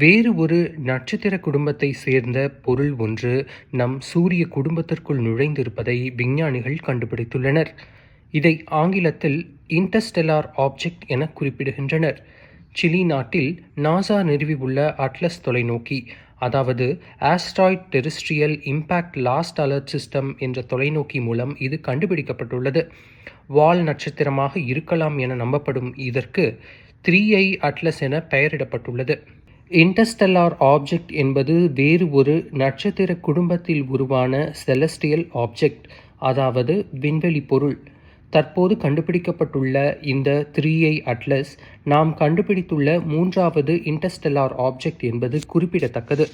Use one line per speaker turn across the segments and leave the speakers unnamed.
வேறு ஒரு நட்சத்திர குடும்பத்தை சேர்ந்த பொருள் ஒன்று நம் சூரிய குடும்பத்திற்குள் நுழைந்திருப்பதை விஞ்ஞானிகள் கண்டுபிடித்துள்ளனர். இதை ஆங்கிலத்தில் இன்டர்ஸ்டெலார் ஆப்ஜெக்ட் என குறிப்பிடுகின்றனர். சிலி நாட்டில் நாசா நிறுவியுள்ள அட்லஸ் தொலைநோக்கி அதாவது asteroid terrestrial impact last alert system என்ற தொலைநோக்கி மூலம் இது கண்டுபிடிக்கப்பட்டுள்ளது. வால் நட்சத்திரமாக இருக்கலாம் என நம்பப்படும் இதற்கு த்ரீ ஐ அட்லஸ் என பெயரிடப்பட்டுள்ளது. இன்டர்ஸ்டெல்லார் ஆப்ஜெக்ட் என்பது வேறு ஒரு நட்சத்திர குடும்பத்தில் உருவான செலஸ்டியல் ஆப்ஜெக்ட் அதாவது விண்வெளி பொருள். தற்போது கண்டுபிடிக்கப்பட்டுள்ள இந்த த்ரீ ஐ அட்லஸ் நாம் கண்டுபிடித்துள்ள மூன்றாவது இன்டர்ஸ்டெல்லார் ஆப்ஜெக்ட் என்பது குறிப்பிடத்தக்கது.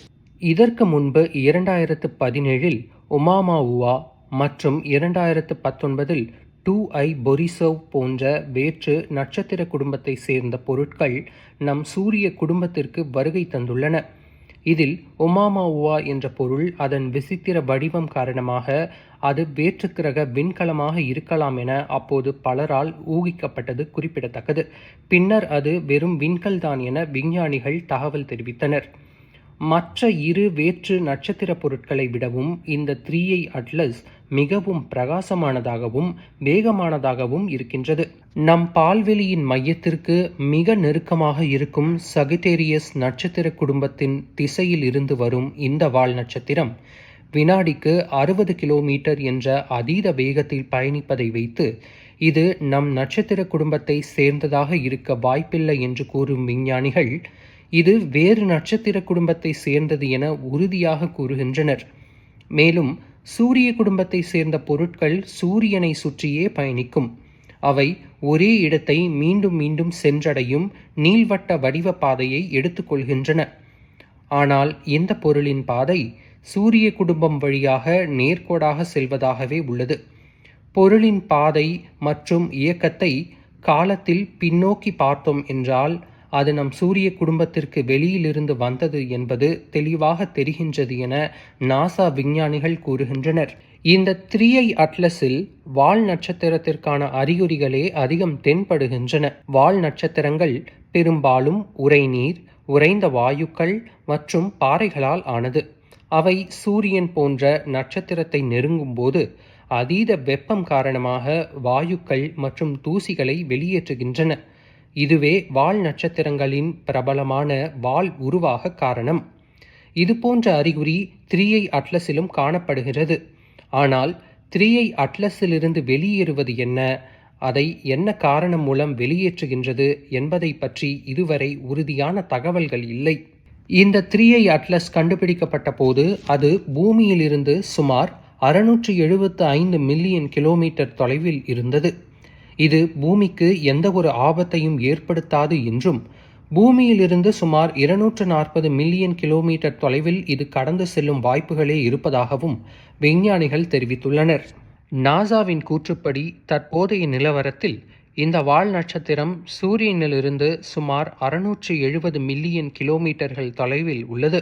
இதற்கு முன்பு இரண்டாயிரத்து பதினேழில் ஒமாமாவுவா மற்றும் இரண்டாயிரத்து பத்தொன்பதில் டூ ஐ பொரிசோவ் போன்ற வேற்று நட்சத்திர குடும்பத்தை சேர்ந்த பொருட்கள் நம் சூரிய குடும்பத்திற்கு வருகை தந்துள்ளன. இதில் ஒமாமாவுவா என்ற பொருள் அதன் விசித்திர வடிவம் காரணமாக அது வேற்றுக்கிரக விண்கலமாக இருக்கலாம் என அப்போது பலரால் ஊகிக்கப்பட்டது குறிப்பிடத்தக்கது. பின்னர் அது வெறும் விண்கல்தான் என விஞ்ஞானிகள் தகவல் தெரிவித்தனர். மற்ற இரு வேற்று நட்சத்திர பொருட்களை விடவும் இந்த த்ரீ ஐ அட்லஸ் மிகவும் பிரகாசமானதாகவும் வேகமானதாகவும் இருக்கின்றது. நம் பால்வெளியின் மையத்திற்கு மிக நெருக்கமாக இருக்கும் சகிட்டேரியஸ் நட்சத்திர குடும்பத்தின் திசையில் இருந்து வரும் இந்த வால் நட்சத்திரம் வினாடிக்கு அறுபது கிலோமீட்டர் என்ற அதீத வேகத்தில் பயணிப்பதை வைத்து இது நம் நட்சத்திர குடும்பத்தை சேர்ந்ததாக இருக்க வாய்ப்பில்லை என்று கூறும் விஞ்ஞானிகள் இது வேறு நட்சத்திர குடும்பத்தை சேர்ந்தது என உறுதியாக கூறுகின்றனர். மேலும் சூரிய குடும்பத்தை சேர்ந்த பொருட்கள் சூரியனை சுற்றியே பயணிக்கும். அவை ஒரே இடத்தை மீண்டும் மீண்டும் சென்றடையும் நீள்வட்ட வடிவ பாதையை எடுத்துக்கொள்கின்றன ஆனால் இந்த பொருளின் பாதை சூரிய குடும்பம் வழியாக நேர்கோடாக செல்வதாகவே உள்ளது. பொருளின் பாதை மற்றும் இயக்கத்தை காலத்தில் பின்னோக்கி பார்த்தோம் என்றால் அது நம் சூரிய குடும்பத்திற்கு வெளியிலிருந்து வந்தது என்பது தெளிவாக தெரிகின்றது என நாசா விஞ்ஞானிகள் கூறுகின்றனர். இந்த த்ரீ அட்லஸில் வால் நட்சத்திரத்திற்கான அறிகுறிகளே அதிகம் தென்படுகின்றன. வால் நட்சத்திரங்கள் பெரும்பாலும் உறைநீர் உறைந்த வாயுக்கள் மற்றும் பாறைகளால் ஆனது. அவை சூரியன் போன்ற நட்சத்திரத்தை நெருங்கும்போது அதீத வெப்பம் காரணமாக வாயுக்கள் மற்றும் தூசிகளை வெளியேற்றுகின்றன. இதுவே வால் நட்சத்திரங்களின் பிரபலமான வால் உருவாக காரணம். இது போன்ற அறிகுறி த்ரீயை அட்லஸிலும் காணப்படுகிறது. ஆனால் த்ரீயை அட்லஸிலிருந்து வெளியேறுவது என்ன? அதை என்ன காரணம் மூலம் வெளியேற்றுகின்றது என்பதை பற்றி இதுவரை உறுதியான தகவல்கள் இல்லை. இந்த த்ரீயை அட்லஸ் கண்டுபிடிக்கப்பட்ட போது அது பூமியிலிருந்து சுமார் அறுநூற்றி எழுபத்து ஐந்து மில்லியன் கிலோமீட்டர் தொலைவில் இருந்தது. இது பூமிக்கு எந்த ஒரு ஆபத்தையும் ஏற்படுத்தாது என்றும் பூமியிலிருந்து சுமார் இருநூற்று நாற்பது மில்லியன் கிலோமீட்டர் தொலைவில் இது கடந்து செல்லும் வாய்ப்புகளே இருப்பதாகவும் விஞ்ஞானிகள் தெரிவித்துள்ளனர். நாசாவின் கூற்றுப்படி தற்போதைய நிலவரத்தில் இந்த வால் நட்சத்திரம் சூரியனிலிருந்து சுமார் அறுநூற்று எழுபது மில்லியன் கிலோமீட்டர்கள் தொலைவில் உள்ளது.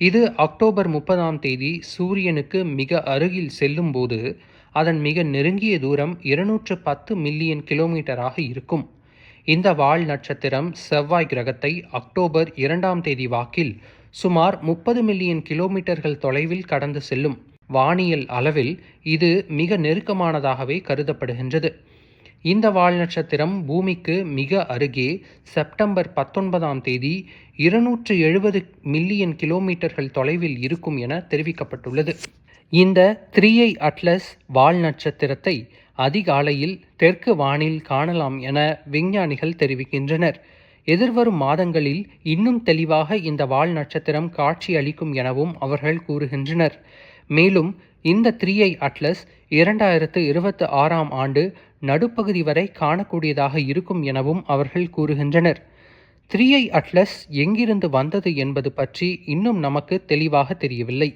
இது அக்டோபர் முப்பதாம் தேதி சூரியனுக்கு மிக அருகில் செல்லும்போது அதன் மிக நெருங்கிய தூரம் இருநூற்று பத்து மில்லியன் கிலோமீட்டராக இருக்கும். இந்த வால் நட்சத்திரம் செவ்வாய் கிரகத்தை அக்டோபர் இரண்டாம் தேதி வாக்கில் சுமார் முப்பது மில்லியன் கிலோமீட்டர்கள் தொலைவில் கடந்து செல்லும். வானியல் அளவில் இது மிக நெருக்கமானதாகவே கருதப்படுகின்றது. இந்த வால் நட்சத்திரம் பூமிக்கு மிக அருகே செப்டம்பர் பத்தொன்பதாம் தேதி இருநூற்று எழுபது மில்லியன் கிலோமீட்டர்கள் தொலைவில் இருக்கும் என தெரிவிக்கப்பட்டுள்ளது. இந்த த்ரீயை அட்லஸ் வால் நட்சத்திரத்தை அதிகாலையில் தெற்கு வானில் காணலாம் என விஞ்ஞானிகள் தெரிவிக்கின்றனர். எதிர்வரும் மாதங்களில் இன்னும் தெளிவாக இந்த வால் நட்சத்திரம் காட்சி அளிக்கும் எனவும் அவர்கள் கூறுகின்றனர். மேலும் இந்த த்ரீயை அட்லஸ் இரண்டாயிரத்து இருபத்தி ஆறாம் ஆண்டு நடுப்பகுதி வரை காணக்கூடியதாக இருக்கும் எனவும் அவர்கள் கூறுகின்றனர். த்ரீயை அட்லஸ் எங்கிருந்து வந்தது என்பது பற்றி இன்னும் நமக்கு தெளிவாக தெரியவில்லை.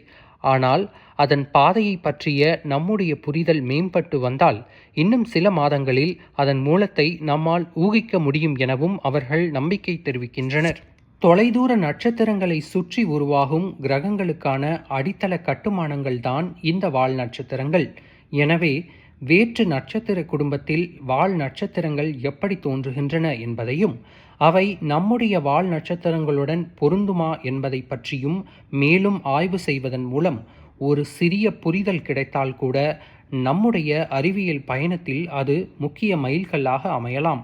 ஆனால் அதன் பாதையை பற்றிய நம்முடைய புரிதல் மேம்பட்டு வந்தால் இன்னும் சில மாதங்களில் அதன் மூலத்தை நம்மால் ஊகிக்க முடியும் எனவும் அவர்கள் நம்பிக்கை தெரிவிக்கின்றனர். தொலைதூர நட்சத்திரங்களை சுற்றி உருவாகும் கிரகங்களுக்கான அடித்தள கட்டுமானங்கள் தான் இந்த வால் நட்சத்திரங்கள். எனவே வேற்று நட்சத்திர குடும்பத்தில் வால் நட்சத்திரங்கள் எப்படி தோன்றுகின்றன என்பதையும் அவை நம்முடைய வால் நட்சத்திரங்களுடன் பொருந்துமா என்பதை பற்றியும் மேலும் ஆய்வு செய்வதன் மூலம் ஒரு சிறிய புரிதல் கிடைத்தால் கூட நம்முடைய அறிவியல் பயணத்தில் அது முக்கிய மைல்கல்லாக அமையலாம்.